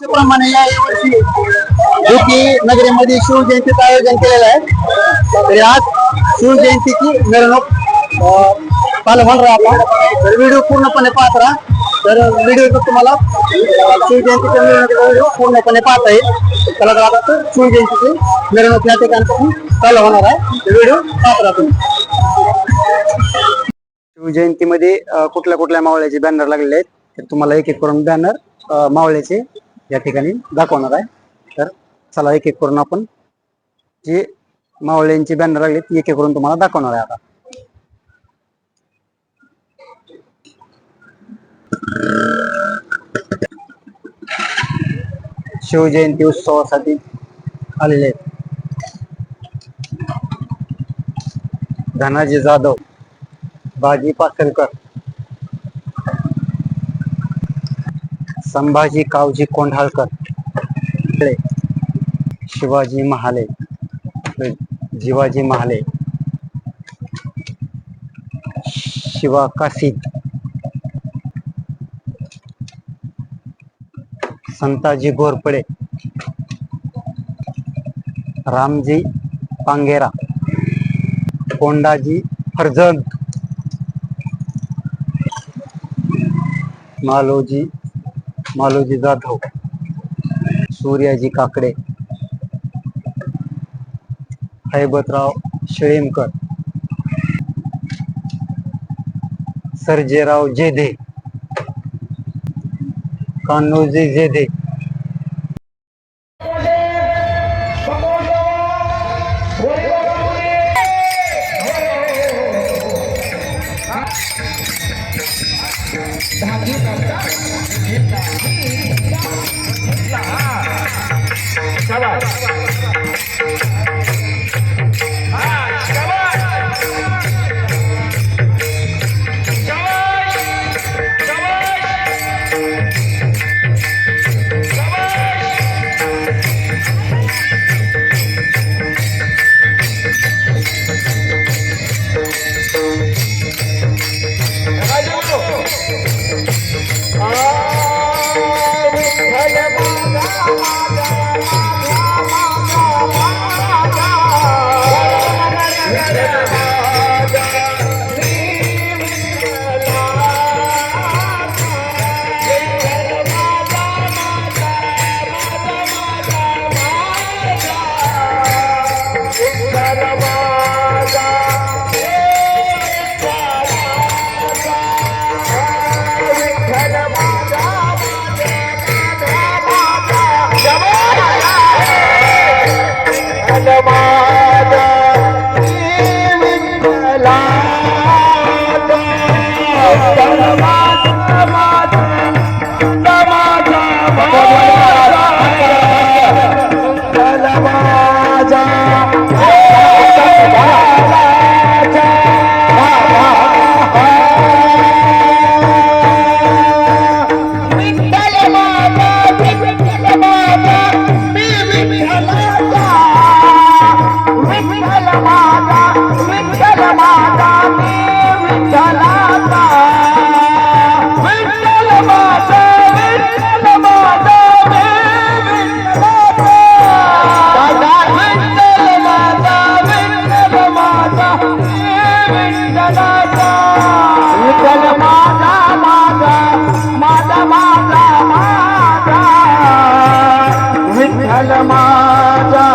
प्रमाणे या वर्षी नगरीमध्ये शिवजयंतीचं आयोजन केलेलं आहे. तरी आज शिवजयंतीची मिरवणूक अं, चालू होणार आहे तर व्हिडिओ पूर्णपणे पाहत राहा. तर व्हिडिओ तुम्हाला शिवजयंतीच्या मिरवणुकीचा व्हिडिओ पूर्णपणे पाहता येईल. त्याला तर आता शिवजयंतीची मिरवणूक या ठिकाणी चालू होणार आहे. व्हिडिओ पाहत राहा तुम्ही. शिवजयंतीमध्ये कुठल्या कुठल्या मावळ्याचे बॅनर लागलेले आहेत? तर तुम्हाला एक एक करून बॅनर मावळ्याचे या ठिकाणी दाखवणार आहे. तर चला एक एक करून आपण जे मावळ्यांचे बॅनर लागले ती एक एक करून तुम्हाला दाखवणार आहे आता. शिवजयंती उत्सवासाठी आलेले आहेत. धनाजी जाधव बाजी पासलकर संभाजी कावजी कोंढाळकर. शिवाजी महाले. जिवाजी महाले. शिवा काशीद संताजी घोरपडे. रामजी पांगेरा. कोंडाजी फरजंद. Maloji Maloji Jadhav Suryaji Kakade Haibatrao शेळीमकर Sarjerao Jedhe Kanhoji Jedhe Đọc đi. சொந்தமா ढल माजा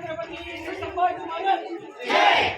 second of a meeting for some fun.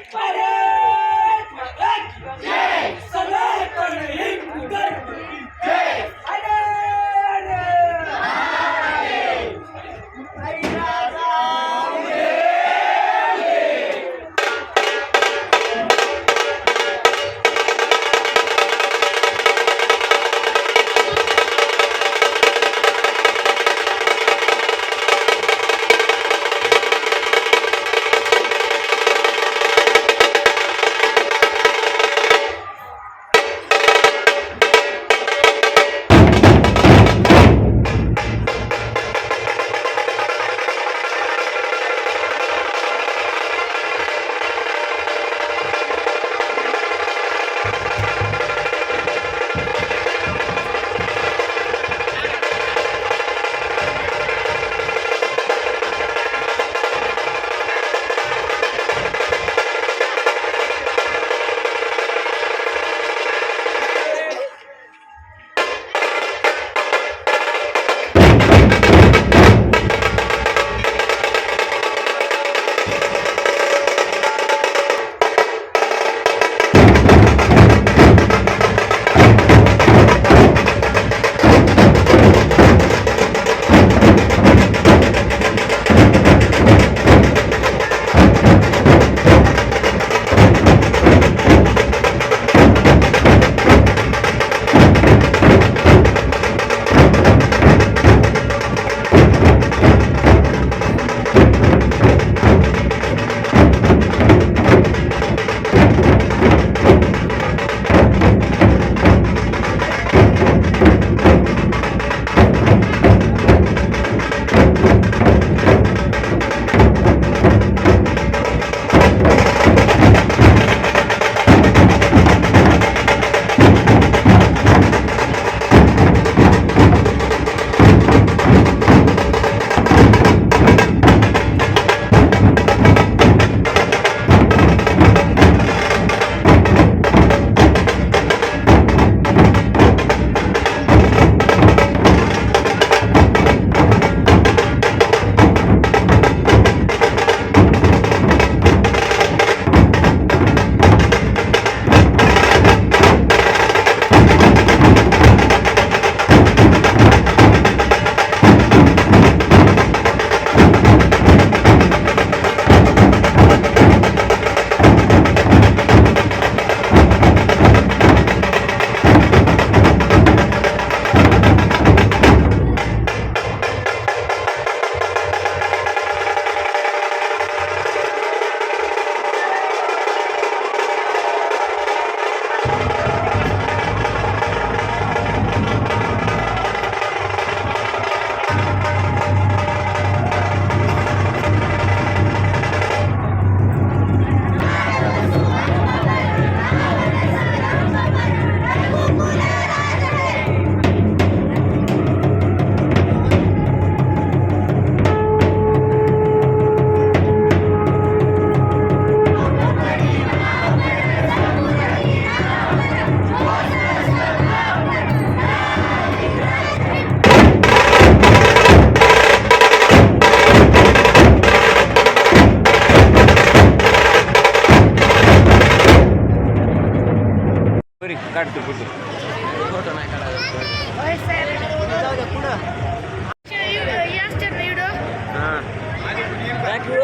काढतो फोटो.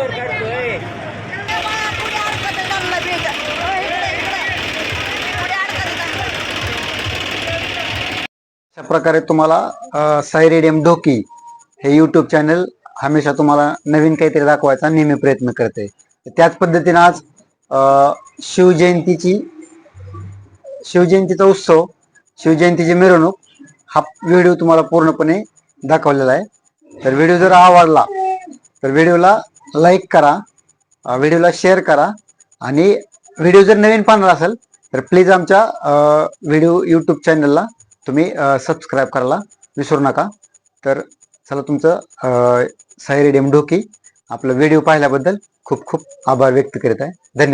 काढतोय. अशा प्रकारे तुम्हाला अ, साई रेडियम ढोकी हे युट्यूब चॅनल हमेशा तुम्हाला नवीन काहीतरी दाखवायचा नेहमी प्रयत्न करते. त्याच पद्धतीने आज शिवजयंतीची शिवजयंतीचा उत्सव शिवजयंतीची मिरवणूक हा व्हिडिओ तुम्हाला पूर्णपणे दाखवलेला आहे. तर व्हिडिओ जर आवडला तर व्हिडिओला लाईक करा व्हिडिओला शेअर करा आणि व्हिडिओ जर नवीन पाहणार असेल तर प्लीज आमच्या व्हिडिओ यूट्यूब चॅनलला तुम्ही सबस्क्राईब करायला विसरू नका. तर चला तुमचं अ, साई रेडियम ढोकी आपलं व्हिडिओ पाहिल्याबद्दल खूप खूप आभार व्यक्त करीत आहे. धन्यवाद.